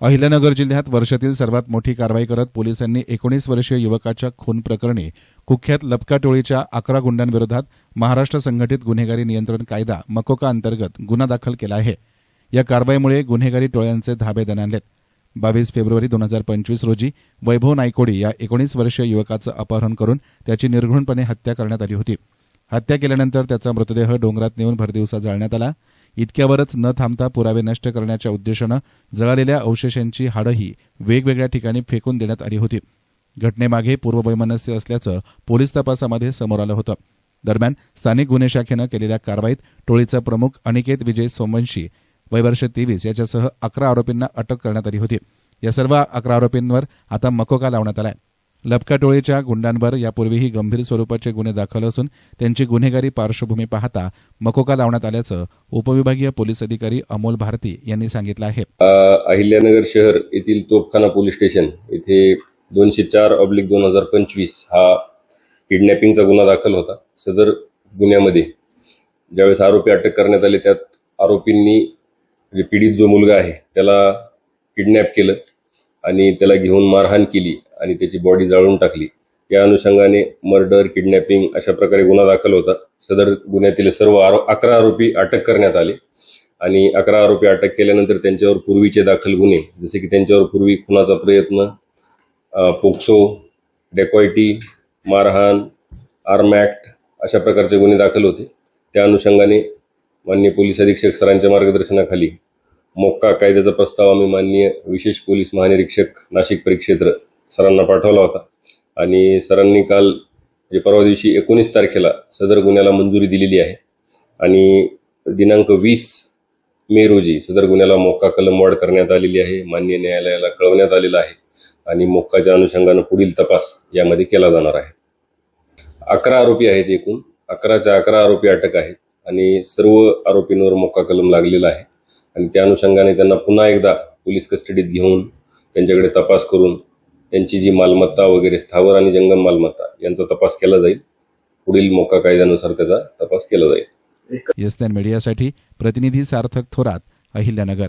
अहिल्यानगर जिल्ह्यात वर्षातील सर्वात मोठी कारवाई करत पोलिसांनी एकोणीस वर्षीय युवकाच्या खून प्रकरणी कुख्यात लपका टोळीच्या अकरा गुंडांविरोधात महाराष्ट्र संघटित गुन्हेगारी नियंत्रण कायदा मकोका अंतर्गत गुन्हा दाखल केला आहे. या कारवाईमुळे गुन्हेगारी टोळ्यांचे धाबे दणाणलेत. बावीस फेब्रुवारी दोन हजार पंचवीस रोजी वैभव नायकोडी या एकोणीस वर्षीय युवकाचं अपहरण करून त्याची निर्घृणपणे हत्या करण्यात आली होती. हत्या केल्यानंतर त्याचा मृतदेह डोंगरात नेऊन भरदिवसा जाळण्यात आला. इतक्यावरच न थांबता पुरावे नष्ट करण्याच्या उद्देशानं जळालेल्या अवशेषांची हाडंही वेगवेगळ्या ठिकाणी फेकून देण्यात आली होती. घटनेमागे पूर्ववैमनस्य असल्याचं पोलीस तपासामध्ये समोर आलं होतं. दरम्यान स्थानिक गुन्हे शाखेनं केलेल्या कारवाईत टोळीचा प्रमुख अनिकेत विजय सोमवंशी वयवर्ष तेवीस याच्यासह अकरा आरोपींना अटक करण्यात आली होती. या सर्व अकरा आरोपींवर आता मकोका लावण्यात आलाय. आहे टोळीच्या गुंडांवर यापूर्वीही गंभीर स्वरूपाचे गुन्हे दाखल असून त्यांची गुन्हेगारी पार्श्वभूमी पाहता मकोका लावण्यात आल्याचं उपविभागीय पोलीस अधिकारी अमोल भारती यांनी सांगितलं आहे. अहिल्यानगर शहर येथील तोपखाना पोलीस स्टेशन येथे दोनशे चार ऑब्लिक दोन हजार पंचवीस हा किडनॅपिंगचा गुन्हा दाखल होता. सदर गुन्ह्यामध्ये ज्यावेळेस आरोपी अटक करण्यात आले त्यात आरोपींनी म्हणजे पीडित जो मुलगा आहे त्याला किडनॅप केलं. आणि त्याला घेऊन मारहाण केली आणि त्याची बॉडी जाळून टाकली. या अनुषंगाने मर्डर किडनॅपिंग अशा प्रकारे गुन्हा दाखल होता. सदर गुन्ह्यातील सर्व आरो अकरा आरोपी अटक करण्यात आले. आणि अकरा आरोपी अटक केल्यानंतर त्यांच्यावर पूर्वीचे दाखल गुन्हे जसे की त्यांच्यावर पूर्वी खुनाचा प्रयत्न पोक्सो डेकॉयटी मारहाण आर्म ॲक्ट अशा प्रकारचे गुन्हे दाखल होते. त्या अनुषंगाने माननीय पोलीस अधीक्षक सरांच्या मार्गदर्शनाखाली मोक्का कायद्याचा प्रस्ताव आम्ही माननीय विशेष पोलीस महानिरीक्षक नाशिक परिक्षेत्र सरांना पाठवला होता. आणि सरांनी काल म्हणजे परवा दिवशी एकोणीस तारखेला सदर गुन्ह्याला मंजुरी दिलेली आहे. आणि दिनांक वीस मे रोजी सदर गुन्ह्याला मोक्का कलमवाढ करण्यात आलेली आहे मान्य न्यायालयाला कळवण्यात आलेलं आहे आणि मोक्काच्या अनुषंगानं पुढील तपास यामध्ये केला जाणार आहे. अकरा आरोपी आहेत एकूण. अकराच्या अकरा आरोपी अटक आहेत आणि सर्व आरोपींवर मोक्का कलम लागलेला आहे. आणि त्या अनुषंगाने त्यांना पुन्हा एकदा पोलीस कस्टडीत घेऊन त्यांच्याकडे तपास करून त्यांची जी मालमत्ता वगैरे स्थावर आणि जंगम मालमत्ता यांचा तपास केला जाईल. पुढील मोका कायद्यानुसार त्याचा तपास केला जाईल. येस मीडियासाठी प्रतिनिधी सार्थक थोरात अहिल्यानगर.